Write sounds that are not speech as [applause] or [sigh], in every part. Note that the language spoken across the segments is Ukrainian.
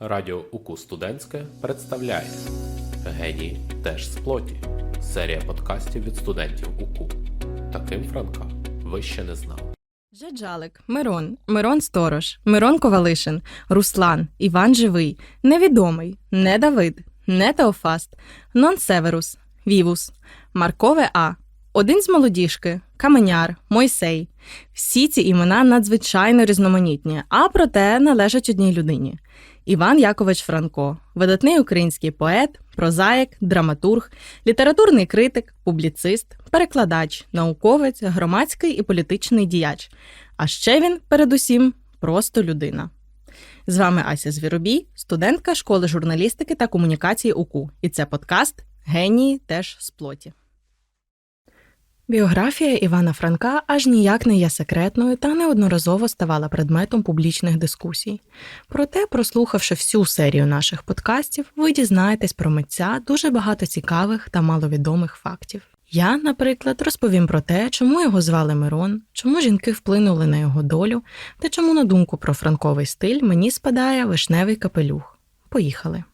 Радіо УКУ Студентське представляє Генії теж з плоті. Серія подкастів від студентів УКУ. Таким Франка ви ще не знали. Жаджалик, Мирон, Мирон Сторож, Мирон Ковалишин, Руслан, Іван Живий, Невідомий, не Давид, не Теофаст, Нон Северус, Вівус, Маркове А, один з молодіжки, Каменяр, Мойсей. Всі ці імена надзвичайно різноманітні, а проте належать одній людині. Іван Якович Франко, видатний український поет, прозаїк, драматург, літературний критик, публіцист, перекладач, науковець, громадський і політичний діяч. А ще він, передусім, просто людина. З вами Ася Звіробій, студентка школи журналістики та комунікації УКУ. І це подкаст Генії теж з плоті. Біографія Івана Франка аж ніяк не є секретною та неодноразово ставала предметом публічних дискусій. Проте, прослухавши всю серію наших подкастів, ви дізнаєтесь про митця дуже багато цікавих та маловідомих фактів. Я, наприклад, розповім про те, чому його звали Мирон, чому жінки вплинули на його долю, та чому на думку про франковий стиль мені спадає вишневий капелюх. Поїхали.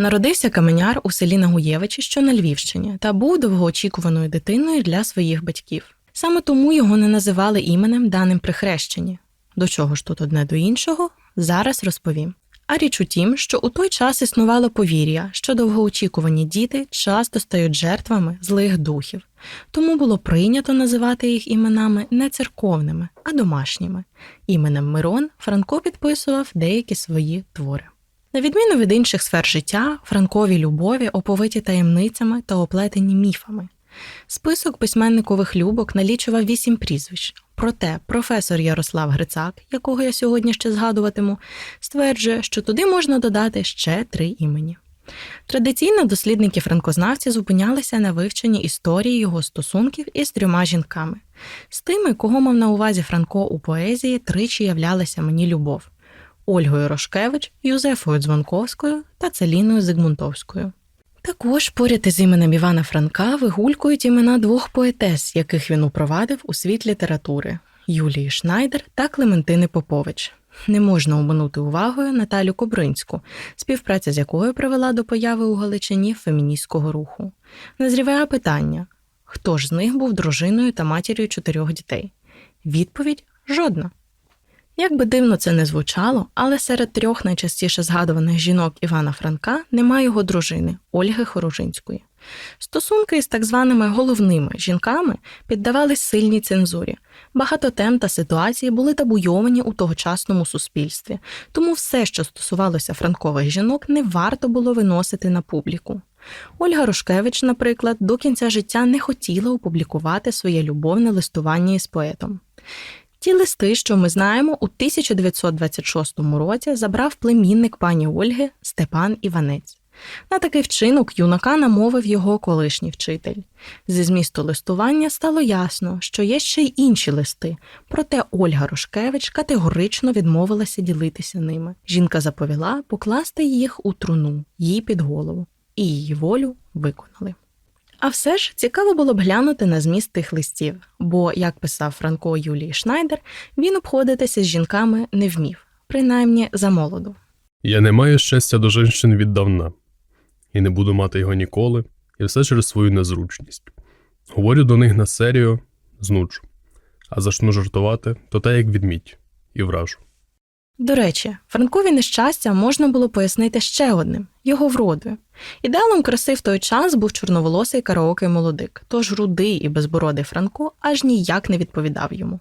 Народився каменяр у селі Нагуєвичі, що на Львівщині, та був довгоочікуваною дитиною для своїх батьків. Саме тому його не називали іменем даним при хрещенні. До чого ж тут одне до іншого, зараз розповім. А річ у тім, що у той час існувало повір'я, що довгоочікувані діти часто стають жертвами злих духів, тому було прийнято називати їх іменами не церковними, а домашніми. Іменем Мирон Франко підписував деякі свої твори. На відміну від інших сфер життя, Франкові любові оповиті таємницями та оплетені міфами. Список письменникових любок налічував вісім прізвищ. Проте професор Ярослав Грицак, якого я сьогодні ще згадуватиму, стверджує, що туди можна додати ще три імені. Традиційно дослідники франкознавці зупинялися на вивченні історії його стосунків із трьома жінками. З тими, кого мав на увазі Франко у поезії, тричі являлася мені любов. Ольгою Рошкевич, Юзефою Дзвонковською та Целіною Зигмунтовською. Також поряд із іменем Івана Франка вигулькують імена двох поетес, яких він упровадив у світ літератури Юлії Шнайдер та Клементини Попович. Не можна обминути увагою Наталю Кобринську, співпраця з якою привела до появи у Галичині феміністського руху. Назріває питання: хто ж з них був дружиною та матір'ю чотирьох дітей? Відповідь жодна. Як би дивно це не звучало, але серед трьох найчастіше згадуваних жінок Івана Франка немає його дружини Ольги Хорожинської. Стосунки із так званими головними жінками піддавались сильній цензурі. Багато тем та ситуацій були табуйовані у тогочасному суспільстві, тому все, що стосувалося франкових жінок, не варто було виносити на публіку. Ольга Рошкевич, наприклад, до кінця життя не хотіла опублікувати своє любовне листування із поетом. Ті листи, що ми знаємо, у 1926 році забрав племінник пані Ольги Степан Іванець. На такий вчинок юнака намовив його колишній вчитель. Зі змісту листування стало ясно, що є ще й інші листи, проте Ольга Рошкевич категорично відмовилася ділитися ними. Жінка заповіла покласти їх у труну, їй під голову, і її волю виконали. А все ж цікаво було б глянути на зміст тих листів, бо, як писав Франко Юлії Шнайдер, він обходитися з жінками не вмів, принаймні замолоду. Я не маю щастя до жінчин віддавна, і не буду мати його ніколи, і все через свою незручність. Говорю до них на серію, знуджу, а зачну жартувати, то те як відмідь, і вражу. До речі, Франкові нещастя можна було пояснити ще одним його вродою. Ідеалом краси в той час був чорноволосий караоке молодик, тож рудий і безбородий Франко аж ніяк не відповідав йому.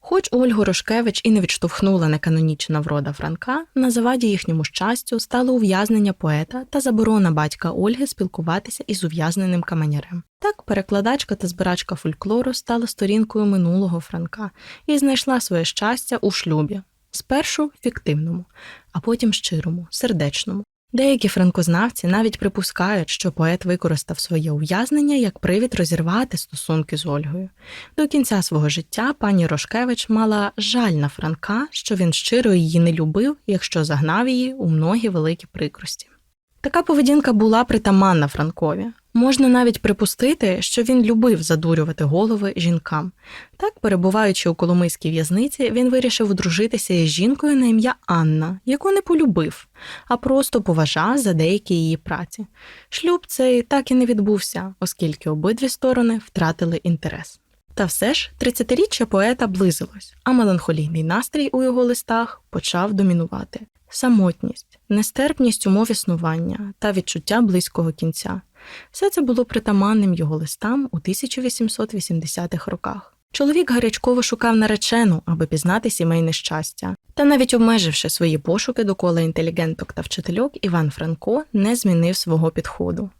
Хоч Ольгу Рошкевич і не відштовхнула неканонічна врода Франка, на заваді їхньому щастю стало ув'язнення поета та заборона батька Ольги спілкуватися із ув'язненим каменярем. Так, перекладачка та збирачка фольклору стала сторінкою минулого Франка і знайшла своє щастя у шлюбі, спершу фіктивному, а потім щирому, сердечному. Деякі франкознавці навіть припускають, що поет використав своє ув'язнення як привід розірвати стосунки з Ольгою. До кінця свого життя пані Рошкевич мала жаль на Франка, що він щиро її не любив, якщо загнав її у многі великі прикрості. Така поведінка була притаманна Франкові. Можна навіть припустити, що він любив задурювати голови жінкам. Так, перебуваючи у Коломийській в'язниці, він вирішив одружитися із жінкою на ім'я Анна, яку не полюбив, а просто поважав за деякі її праці. Шлюб цей так і не відбувся, оскільки обидві сторони втратили інтерес. Та все ж 30-річчя поета близилось, а меланхолійний настрій у його листах почав домінувати. Самотність, нестерпність умов існування та відчуття близького кінця. Все це було притаманним його листам у 1880-х роках. Чоловік гарячково шукав наречену, аби пізнати сімейне щастя. Та навіть обмеживши свої пошуки довкола інтелігенток та вчительок, Іван Франко не змінив свого підходу.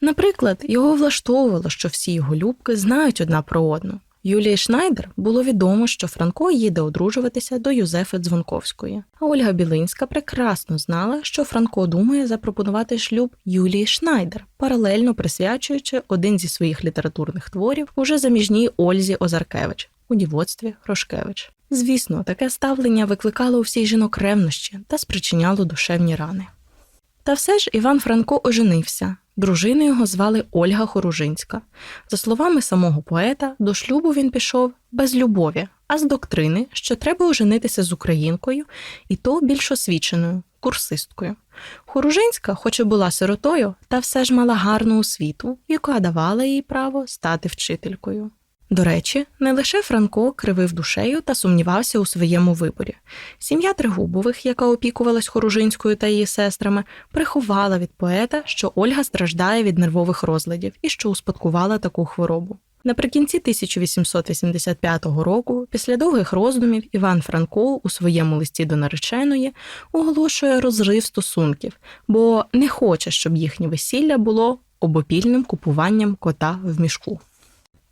Наприклад, його влаштовувало, що всі його любки знають одна про одну. Юлії Шнайдер було відомо, що Франко їде одружуватися до Юзефи Дзвонковської, а Ольга Білинська прекрасно знала, що Франко думає запропонувати шлюб Юлії Шнайдер, паралельно присвячуючи один зі своїх літературних творів уже заміжній Ользі Озаркевич у дівоцтві Хрошкевич. Звісно, таке ставлення викликало у всіх жінок ревнощі та спричиняло душевні рани. Та все ж Іван Франко оженився. Дружину його звали Ольга Хоружинська. За словами самого поета, до шлюбу він пішов без любові, а з доктрини, що треба оженитися з українкою, і то більш освіченою, курсисткою. Хоружинська, хоч і була сиротою, та все ж мала гарну освіту, яка давала їй право стати вчителькою. До речі, не лише Франко кривив душею та сумнівався у своєму виборі. Сім'я Тригубових, яка опікувалась Хоружинською та її сестрами, приховала від поета, що Ольга страждає від нервових розладів і що успадкувала таку хворобу. Наприкінці 1885 року, після довгих роздумів, Іван Франко у своєму листі до нареченої оголошує розрив стосунків, бо не хоче, щоб їхнє весілля було обопільним купуванням кота в мішку.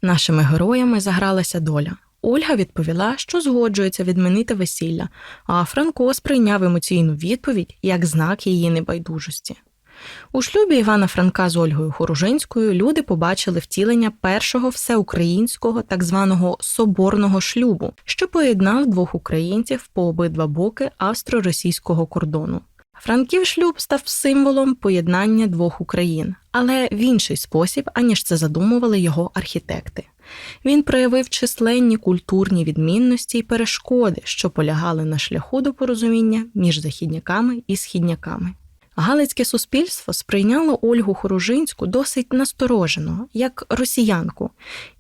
Нашими героями загралася доля. Ольга відповіла, що згоджується відмінити весілля, а Франко сприйняв емоційну відповідь як знак її небайдужості. У шлюбі Івана Франка з Ольгою Хоружинською люди побачили втілення першого всеукраїнського так званого соборного шлюбу, що поєднав двох українців по обидва боки австро-російського кордону. Франків шлюб став символом поєднання двох Україн, але в інший спосіб, аніж це задумували його архітекти. Він проявив численні культурні відмінності й перешкоди, що полягали на шляху до порозуміння між західняками і східняками. Галицьке суспільство сприйняло Ольгу Хоружинську досить насторожено, як росіянку,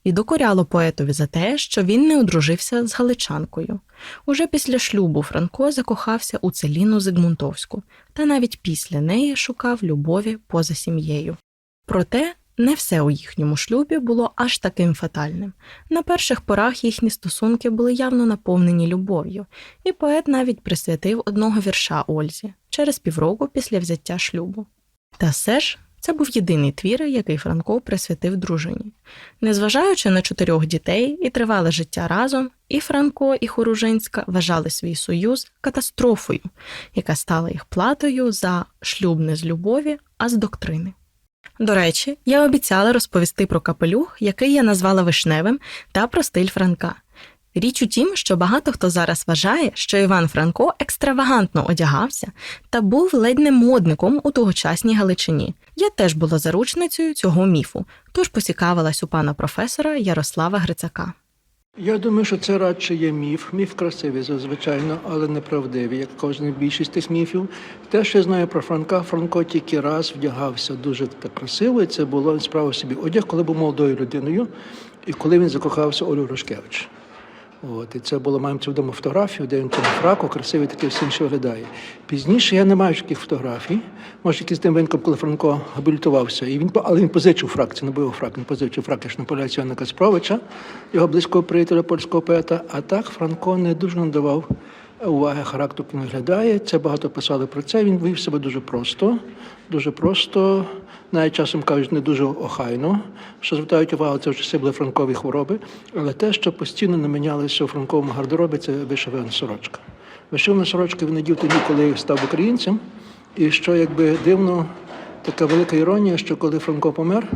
і докоряло поетові за те, що він не одружився з галичанкою. Уже після шлюбу Франко закохався у Целіну Зигмунтовську, та навіть після неї шукав любові поза сім'єю. Проте не все у їхньому шлюбі було аж таким фатальним. На перших порах їхні стосунки були явно наповнені любов'ю, і поет навіть присвятив одного вірша Ользі через півроку після взяття шлюбу. Та все ж це був єдиний твір, який Франко присвятив дружині. Незважаючи на чотирьох дітей і тривале життя разом, і Франко, і Хоружинська вважали свій союз катастрофою, яка стала їх платою за шлюб не з любові, а з доктрини. До речі, я обіцяла розповісти про капелюх, який я назвала вишневим, та про стиль Франка. Річ у тім, що багато хто зараз вважає, що Іван Франко екстравагантно одягався та був ледь не модником у тогочасній Галичині. Я теж була заручницею цього міфу, тож поцікавилась у пана професора Ярослава Грицака. Я думаю, що це радше є міф. Міф красивий, звичайно, але неправдивий, як кожна більшість тих міфів. Те, що я знаю про Франка, Франко тільки раз вдягався дуже так красиво, і це було він справив собі одяг, коли був молодою людиною, і коли він закохався Олю Рушкевич. От, і це було маємо цю вдома фотографію, де він тому фраку, красивий такий всім, що виглядає. Пізніше я не маю таких фотографій. Може, якийсь тим винком, коли Франко габілітувався. І він, але він позичив фрак, це не був фрак, він позичив фрак аж на поля Іоанна Каспровича, його близького приятеля польського поета. А так Франко не дуже надавав уваги характеру, він виглядає. Це багато писали про це. Він вів себе дуже просто, дуже просто, навіть часом кажуть, не дуже охайно. Що звертають увагу, це в часи були франкові хвороби. Але те, що постійно не мінялося у франковому гардеробі, це вишивана сорочка. Вишивана сорочка він надів тоді, коли став українцем. І що якби дивно, така велика іронія, що коли Франко помер,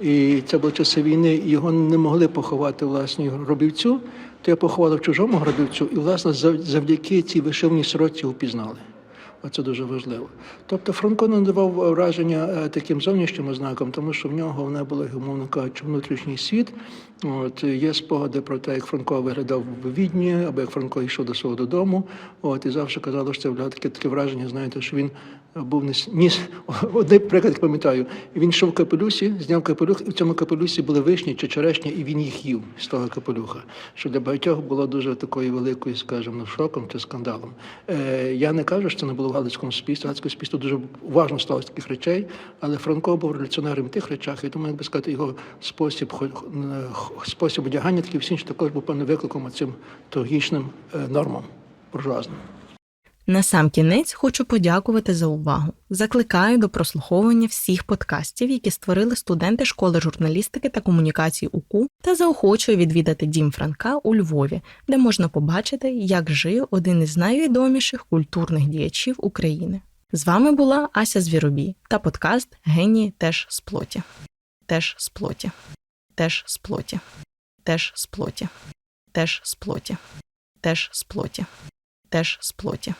і це були часи війни, і його не могли поховати власні гробівцю, то я поховали в чужому гробівцю, і власне завдяки цій вишивній сорочці впізнали. Оце дуже важливо. Тобто Франко не давав враження е, таким зовнішнім ознакам, тому що в нього вона була, умовно кажучи, внутрішній світ. От є спогади про те, як Франко виглядав в Відні, або як Франко йшов до свого додому. От і завжди казали, що це було таке таке враження. Знаєте, що він був не с- ні. с- [laughs] Один приклад пам'ятаю. Він йшов в капелюсі, зняв капелюх, і в цьому капелюсі були вишні чи черешні, і він їх їв з того капелюха. Що для багатьох було дуже такою великою, скажімо, шоком чи скандалом. Е, я не кажу, що це не було в галицькому суспільстві. Галицьке суспільство дуже уважно до таких речей, але Франко був революціонером в тих речах, і тому, як би сказати, його спосіб, спосіб одягання такий всі також був певним викликом цим тогічним е, нормам буржуазним. На сам кінець хочу подякувати за увагу. Закликаю до прослуховування всіх подкастів, які створили студенти школи журналістики та комунікації УКУ, та заохочую відвідати дім Франка у Львові, де можна побачити, як жив один із найвідоміших культурних діячів України. З вами була Ася Звіробій та подкаст Генії теж з плоті. Теж з плоті. Теж з плоті. Теж з плоті. Теж з плоті. Теж з плоті. Теж з плоті.